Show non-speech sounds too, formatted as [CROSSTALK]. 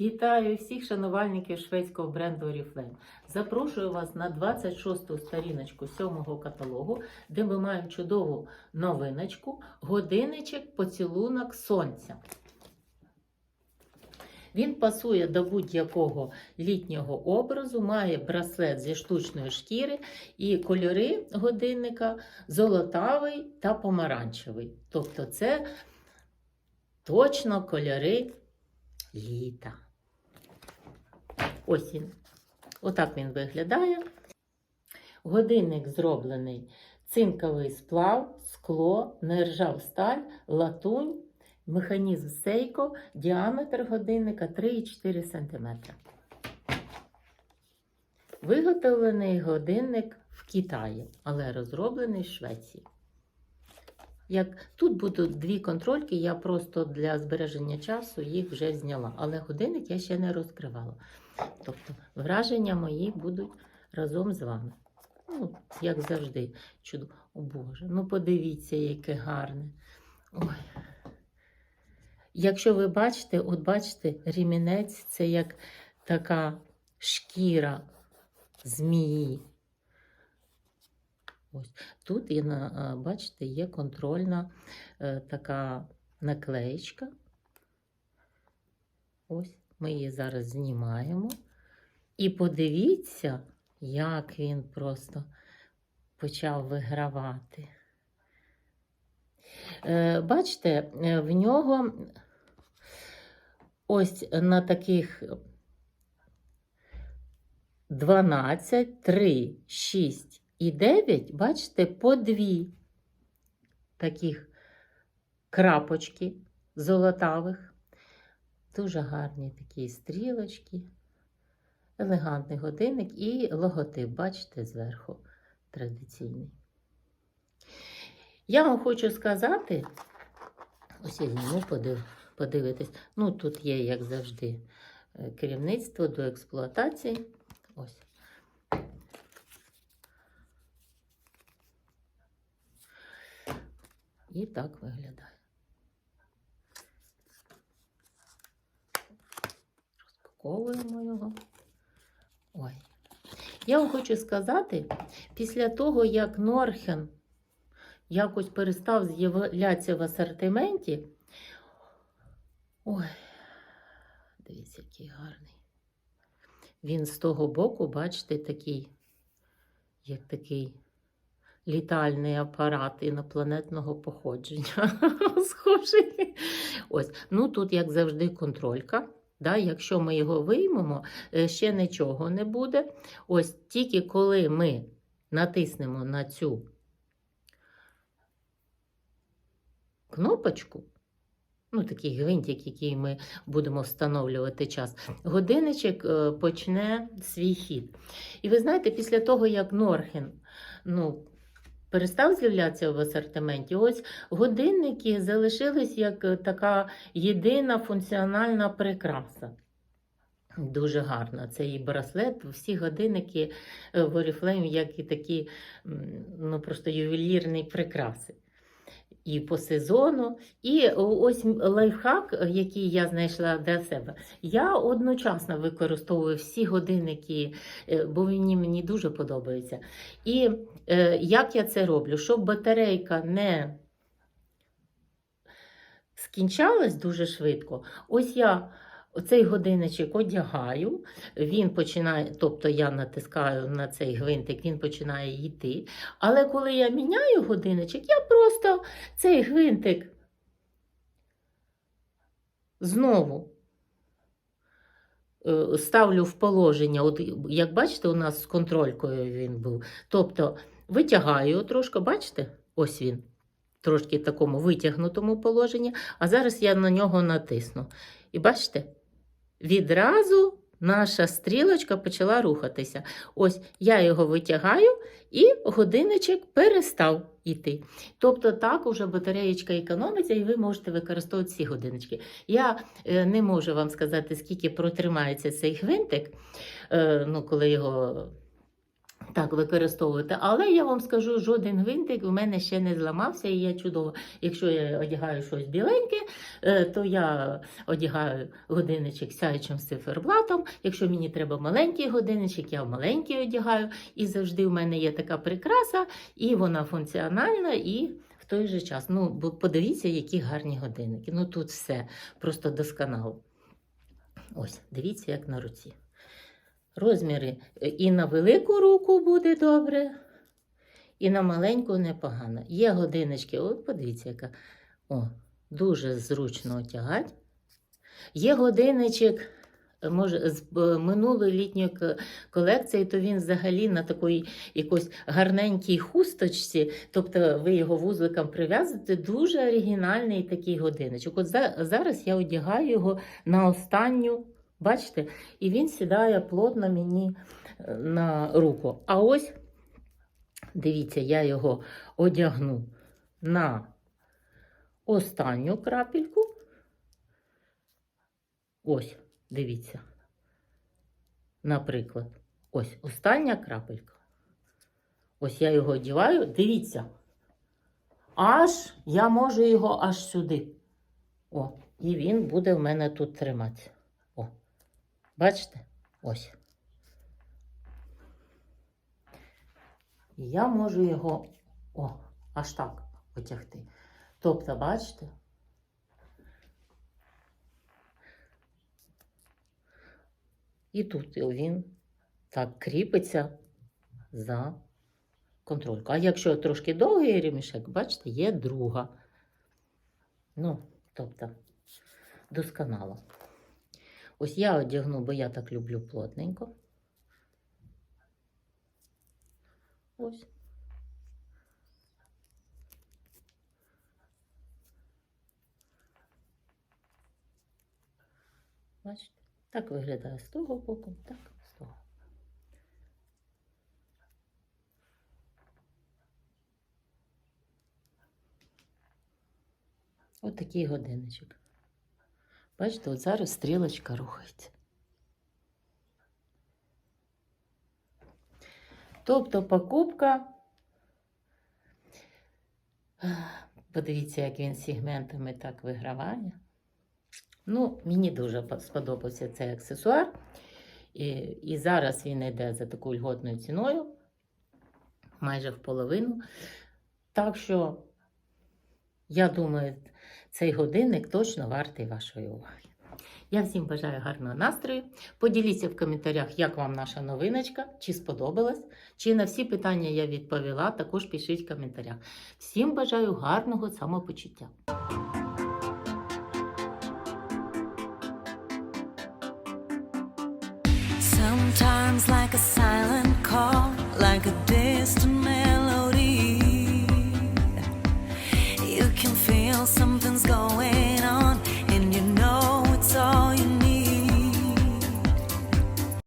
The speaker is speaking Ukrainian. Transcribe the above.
Вітаю всіх шанувальників шведського бренду Oriflame. Запрошую вас на 26-ту сторіночку 7-го каталогу, де ми маємо чудову новиночку годинничок поцілунок сонця. Він пасує до будь-якого літнього образу, має браслет зі штучної шкіри і кольори годинника золотавий та помаранчевий. Тобто це точно кольори літа. Ось він. Отак він виглядає. Годинник зроблений цинковий сплав, скло, нержав сталь, латунь, механізм сейко, діаметр годинника 3,4 см. Виготовлений годинник в Китаї, але розроблений в Швеції. Як тут будуть дві контрольки, я просто для збереження часу їх вже зняла. Але годинник я ще не розкривала. Тобто враження мої будуть разом з вами. Ну, як завжди, чудо. О Боже, ну подивіться, яке гарне. Ой. Якщо ви бачите, от бачите, рімінець це як така шкіра змії. Ось. Тут є, бачите, є контрольна е, така наклеєчка. Ось ми її зараз знімаємо. І подивіться, як він просто почав вигравати. Е, Бачите, е, в нього ось на таких 12, 3, 6 і 9, бачите, по дві таких крапочки золотавих. Дуже гарні такі стрілочки, елегантний годинник і логотип, бачите, зверху традиційний. Я вам хочу сказати, ось я зніму, подив, подивитись. Ну, тут є, як завжди, е, керівництво до експлуатації. Ось. І так виглядає. Розпаковуємо його. Ой. Я вам хочу сказати, після того, як Норхен якось перестав з'являтися в асортименті. Ой, дивіться, який гарний. Він з того боку, бачите, такий, як такий літальний апарат інопланетного походження. [LAUGHS] Схожий. Ось. Ну, тут, як завжди, контролька. Да, якщо ми його виймемо, е, ще нічого не буде. Ось тільки коли ми натиснемо на цю кнопочку, ну, такий гвинтик, який ми будемо встановлювати час, годинничок е, почне свій хід. І ви знаєте, після того, як Норхен ну, перестав з'являтися в асортименті, ось годинники залишились як е, така єдина функціональна прикраса. Дуже гарно. Це і браслет, всі годинники е, в Oriflame, як і такі ну, просто ювелірні прикраси. І по сезону. І ось лайфхак, який я знайшла для себе. Я одночасно використовую всі годинники, е, бо вони мені дуже подобаються. І як я це роблю? Щоб батарейка не скінчалась дуже швидко, ось я оцей годинничок одягаю, він починає, тобто я натискаю на цей гвинтик, він починає йти. Але коли я міняю годинничок, я просто цей гвинтик знову е, ставлю в положення. От, як бачите, у нас з контролькою він був. Тобто витягаю його трошки, бачите? Ось він. Трошки в такому витягнутому положенні, а зараз я на нього натисну. І бачите, відразу наша стрілочка почала рухатися. Ось я його витягаю, і годинничок перестав іти. Тобто так уже батареєчка економиться, і ви можете використовувати ці годиннички. Я е, не можу вам сказати, скільки протримається цей гвинтик, е, ну, коли його так використовувати. Але я вам скажу, жоден гвинтик в мене ще не зламався, і я чудово. Якщо я одягаю щось біленьке, е, то я одягаю годинничок з сяючим циферблатом. Якщо мені треба маленький годинничок, я маленький одягаю. І завжди в мене є така прикраса, і вона функціональна, і в той же час. Ну, подивіться, які гарні годинники. Ну тут все просто досконало. Ось, дивіться, як на руці. Розміри е, і на велику руку буде добре, і на маленьку непогано. Є годиночки, от подивіться, яка о, дуже зручно одягати. Є годинничок, е, може, з е, минулої літньої колекції, то він взагалі на такій якось гарненькій хусточці, тобто ви його вузликом прив'язуєте, дуже оригінальний такий годиночок. От зараз я одягаю його на останню. Бачите? І він сідає плотно мені е, на руку. А ось, дивіться, я його одягну на останню крапельку. Ось, дивіться. Наприклад, ось остання крапелька. Ось я його одягаю. Дивіться. Аж я можу його аж сюди. О, і він буде в мене тут триматися. Бачите? Ось. І я можу його о, аж так потягти. Тобто, бачите? І тут він так кріпиться за контрольку. А якщо трошки довгий ремішек, бачите, є друга. Ну, тобто, досконало. Ось я одягну, бо я так люблю плотненько. Ось. Бачите? Так виглядає з того боку, так з того. Ось такий годинничок. Бачите, от зараз стрілочка рухається. Тобто покупка. Подивіться, як він сегментами так виграває. Ну, мені дуже сподобався цей аксесуар. І, і зараз він йде за такою льготною ціною, майже в половину. Так що, я думаю, цей годинник точно вартий вашої уваги. Я всім бажаю гарного настрою. Поділіться в коментарях, як вам наша новиночка, чи сподобалась, чи на всі питання я відповіла. Також пишіть в коментарях. Всім бажаю гарного самопочуття.